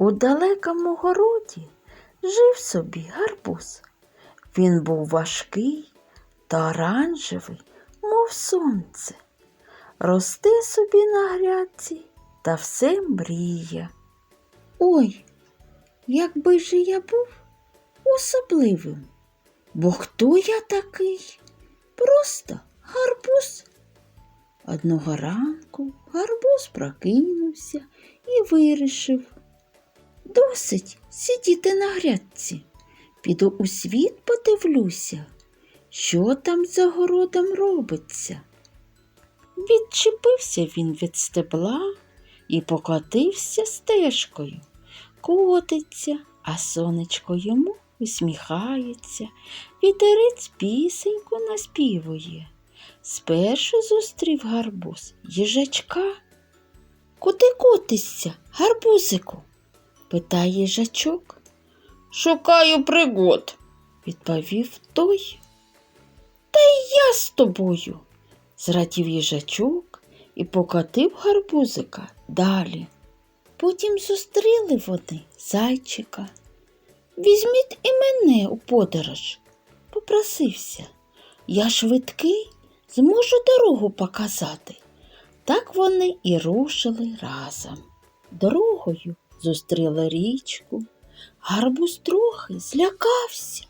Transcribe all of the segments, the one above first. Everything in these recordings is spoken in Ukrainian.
У далекому городі жив собі гарбуз. Він був важкий та оранжевий, мов сонце. Росте собі на грядці та все мріє. Ой, якби ж я був особливим, бо хто я такий? Просто гарбуз. Одного ранку гарбуз прокинувся і вирішив. Досить сидіти на грядці. Піду у світ подивлюся, що там за городом робиться. Відчепився він від стебла і покотився стежкою. Котиться, а сонечко йому усміхається, вітерець пісеньку наспівує. Спершу зустрів гарбуз їжачка. Куди котишся, гарбузику? Питає їжачок. Шукаю пригод, відповів той. Та й я з тобою, зрадів їжачок і покотив гарбузика далі. Потім зустріли вони зайчика. Візьміть і мене у подорож, попросився. Я швидкий, зможу дорогу показати. Так вони і рушили разом. Дорогою зустріли річку. Гарбуз трохи злякався.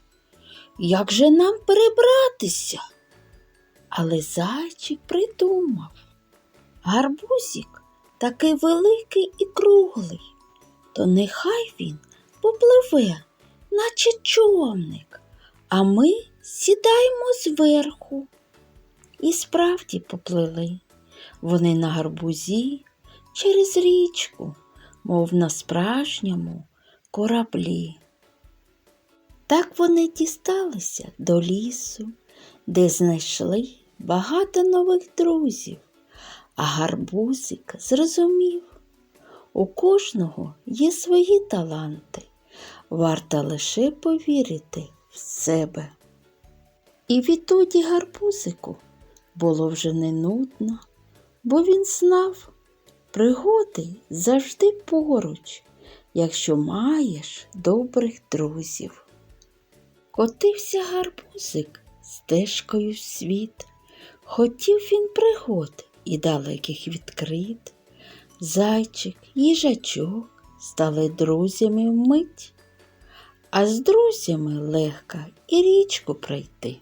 Як же нам перебратися? Але зайчик придумав. Гарбузик такий великий і круглий, то нехай він попливе, наче човник, а ми сідаємо зверху. І справді поплили. Вони на гарбузі через річку, мов на справжньому кораблі. Так вони дісталися до лісу, де знайшли багато нових друзів, а гарбузик зрозумів, у кожного є свої таланти, варто лише повірити в себе. І відтоді гарбузику було вже не нудно, бо він знав, пригоди завжди поруч, якщо маєш добрих друзів. Котився гарбузик стежкою в світ, хотів він пригод і далеких відкрит. Зайчик, їжачок стали друзями вмить, а з друзями легко і річку пройти.